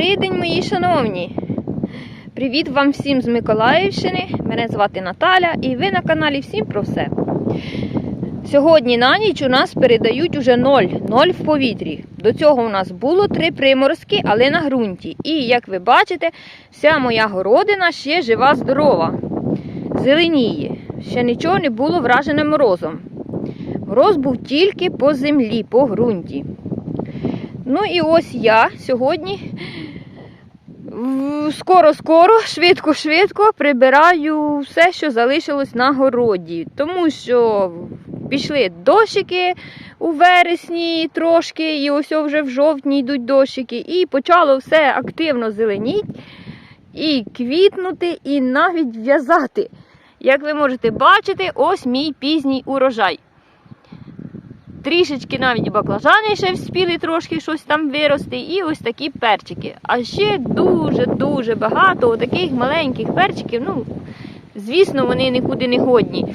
Добрий день, мої шановні! Привіт вам всім з Миколаївщини. Мене звати Наталя і ви на каналі Всім про все. Сьогодні на ніч у нас передають уже ноль, ноль в повітрі. До цього у нас було три приморозки, але на ґрунті. І як ви бачите, вся моя городина ще жива, здорова. Зеленіє. Ще нічого не було вражене морозом. Мороз був тільки по землі, по ґрунті. Ну і ось я сьогодні скоро-скоро, швидко-швидко прибираю все, що залишилось на городі. Тому що пішли дощики у вересні трошки, і ось вже в жовтні йдуть дощики, і почало все активно зеленіти, і квітнути, і навіть в'язати. Як ви можете бачити, ось мій пізній урожай. Трішечки навіть баклажани ще вспіли трошки щось там вирости, і ось такі перчики. А ще дуже-дуже багато таких маленьких перчиків. Ну, звісно, вони нікуди не годні.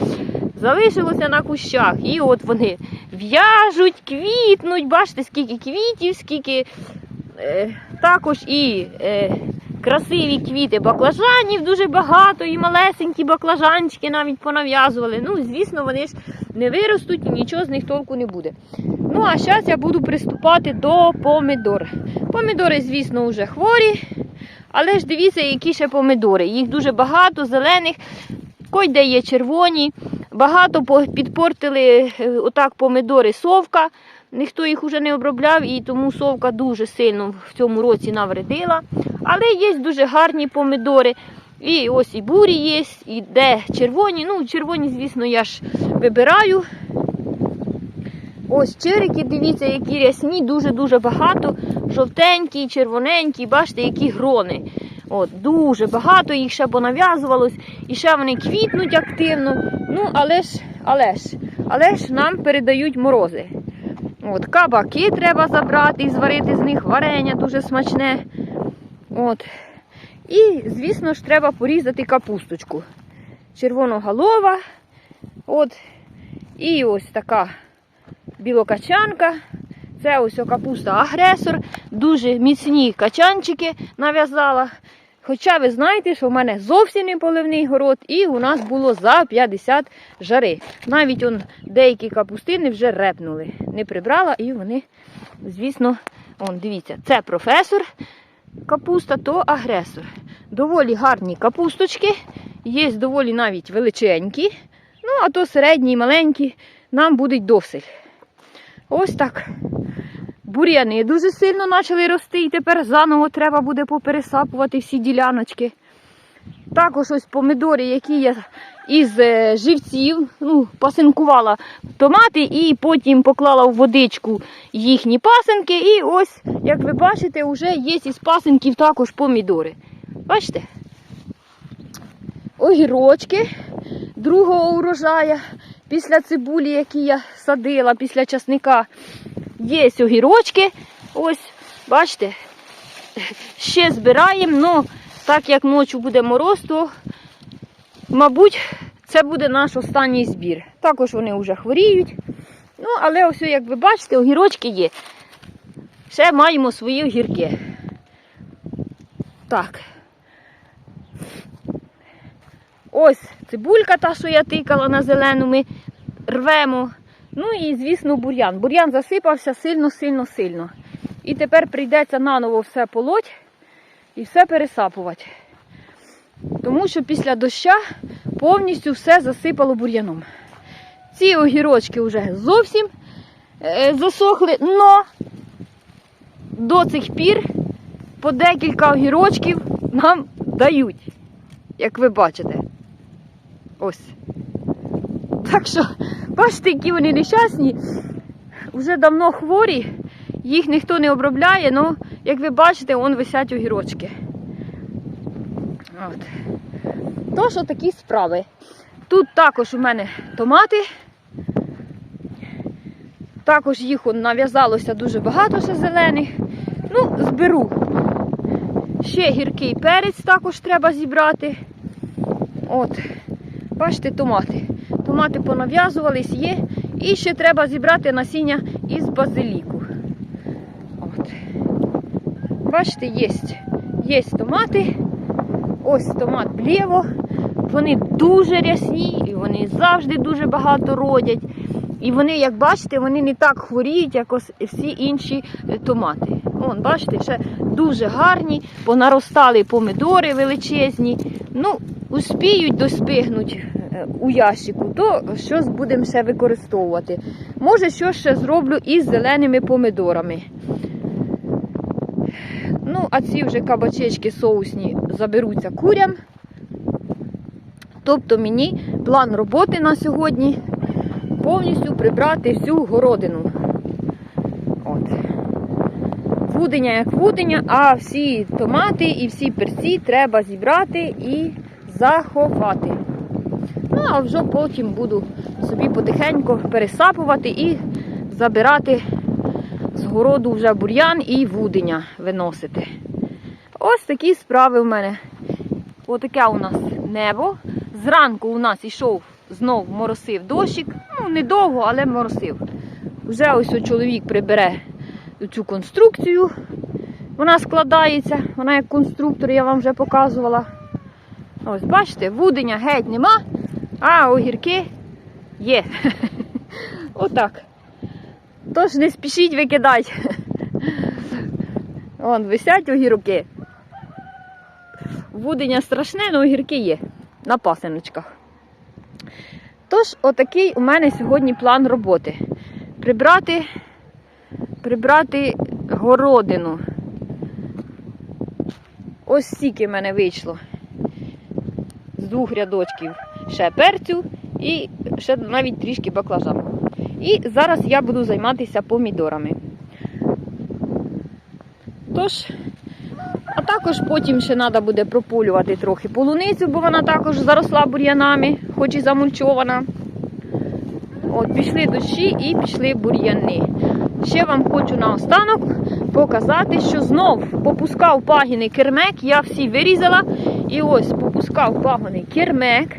Залишилося на кущах. І от вони в'яжуть, квітнуть. Бачите, скільки квітів, скільки е, також і е, красиві квіти баклажанів дуже багато, і малесенькі баклажанчики навіть понав'язували. Ну, звісно, вони ж не виростуть і нічого з них толку не буде. Ну, а зараз я буду приступати до помидор. Помидори, звісно, вже хворі. Але ж дивіться, які ще помидори. Їх дуже багато, зелених, койде є червоні. Багато підпортили е, отак помидори совка. Ніхто їх уже не обробляв, і тому совка дуже сильно в цьому році навредила. Але є дуже гарні помидори. І ось і бурі є, і де червоні. Ну, червоні, звісно, я ж вибираю. Ось черики, дивіться, які рясні, дуже-дуже багато. Жовтенькі, червоненькі, бачите, які грони. От, дуже багато їх ще понав'язувалось, і ще вони квітнуть активно. Ну, але ж, але ж, але ж нам передають морози. От, кабаки треба забрати і зварити з них варення дуже смачне. От. І, звісно ж, треба порізати капусточку. Червоноголова. От. І ось така білокачанка. Це ось капуста агресор. Дуже міцні качанчики нав'язала. Хоча ви знаєте, що в мене зовсім не поливний город, і у нас було за 50 жари. Навіть он деякі капустини вже репнули. Не прибрала, і вони, звісно, он, дивіться, це професор капуста, то агресор. Доволі гарні капусточки, є доволі навіть величенькі. Ну, а то середні і маленькі нам будуть досить. Ось так. Бур'яни дуже сильно почали рости, і тепер заново треба буде попересапувати всі діляночки. Також ось помидори, які я із е, живців, ну, пасинкувала томати і потім поклала в водичку їхні пасинки. І ось, як ви бачите, вже є із пасинків також помідори. Бачите? Огірочки другого урожая після цибулі, які я садила, після часника. Є огірочки. Ось, бачите, ще збираємо, але так як ночі буде мороз, то, мабуть, це буде наш останній збір. Також вони вже хворіють. Ну, але ось, як ви бачите, огірочки є. Ще маємо свої огірки. Так. Ось цибулька, та, що я тикала на зелену, ми рвемо. Ну і, звісно, бур'ян. Бур'ян засипався сильно, сильно, сильно. І тепер прийдеться наново все полоть і все пересапувати. Тому що після доща повністю все засипало бур'яном. Ці огірочки вже зовсім е, засохли, но до цих пір по декілька огірочків нам дають, як ви бачите. Ось. Так що, бачите, які вони нещасні, вже давно хворі, їх ніхто не обробляє, але, як ви бачите, вон висять огірочки. От. То, що такі справи. Тут також у мене томати. Також їх нав'язалося дуже багато ще зелених. Ну, зберу. Ще гіркий перець також треба зібрати. От. Бачите, томати. Томати понав'язувались, є. І ще треба зібрати насіння із базиліку. От. бачите, є. Є томати. Ось томат блєво. Вони дуже рясні, і вони завжди дуже багато родять. І вони, як бачите, вони не так хворіють, як ось всі інші е, томати. Вон, бачите, ще дуже гарні, понаростали помидори величезні. Ну, успіють доспигнуть е, у ящику, то щось будемо ще використовувати. Може, що ще зроблю із зеленими помидорами. Ну, а ці вже кабачечки соусні заберуться курям. Тобто мені план роботи на сьогодні повністю прибрати всю городину. От. Вудення як вудення, а всі томати і всі перці треба зібрати і заховати. Ну, а вже потім буду собі потихеньку пересапувати і забирати з городу вже бур'ян і вудення виносити. Ось такі справи в мене. Отаке у нас небо. Зранку у нас йшов знов моросив дощик. Ну, недовго, але моросив. Вже ось чоловік прибере цю конструкцію. Вона складається, вона як конструктор, я вам вже показувала. Ось, бачите, вудення геть нема, а огірки є. Отак. Тож не спішіть викидати. Вон висять огірки. Вудення страшне, але огірки є на пасиночках. Тож, отакий у мене сьогодні план роботи. Прибрати, прибрати городину. Ось стільки в мене вийшло. З двох рядочків ще перцю і ще навіть трішки баклажану. І зараз я буду займатися помідорами. Тож, також потім ще треба буде прополювати трохи полуницю, бо вона також заросла бур'янами, хоч і замульчована. От, пішли дощі і пішли бур'яни. Ще вам хочу наостанок показати, що знов попускав пагіни кермек, я всі вирізала. І ось попускав пагони кермек.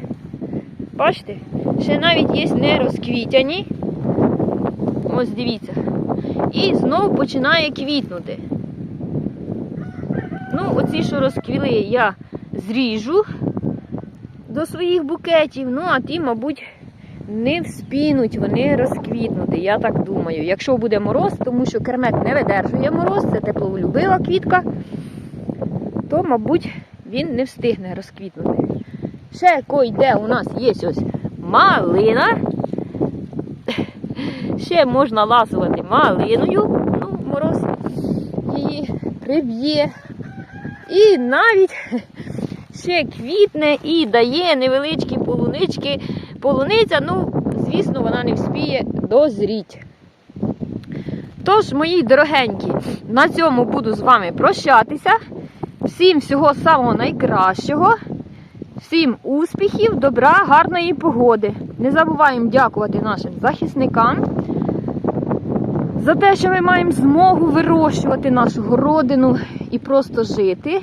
Бачите? Ще навіть є не розквітяні. Ось дивіться. І знов починає квітнути. Ну, оці, що розквіли, я зріжу до своїх букетів. Ну, а ті, мабуть, не вспінуть вони розквітнути. Я так думаю. Якщо буде мороз, тому що кермет не видержує мороз, це теплолюбива квітка, то, мабуть, він не встигне розквітнути. Ще койде у нас є ось малина. Ще можна ласувати малиною. Ну, мороз її приб'є. І навіть ще квітне і дає невеличкі полунички. Полуниця, ну, звісно, вона не вспіє дозріть. Тож, мої дорогенькі, на цьому буду з вами прощатися. Всім всього самого найкращого. Всім успіхів, добра, гарної погоди. Не забуваємо дякувати нашим захисникам за те, що ми маємо змогу вирощувати нашу городину і просто жити.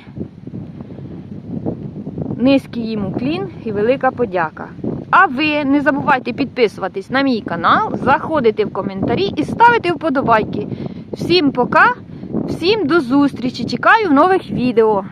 Низький їм уклін і велика подяка. А ви не забувайте підписуватись на мій канал, заходити в коментарі і ставити вподобайки. Всім пока, всім до зустрічі! Чекаю нових відео.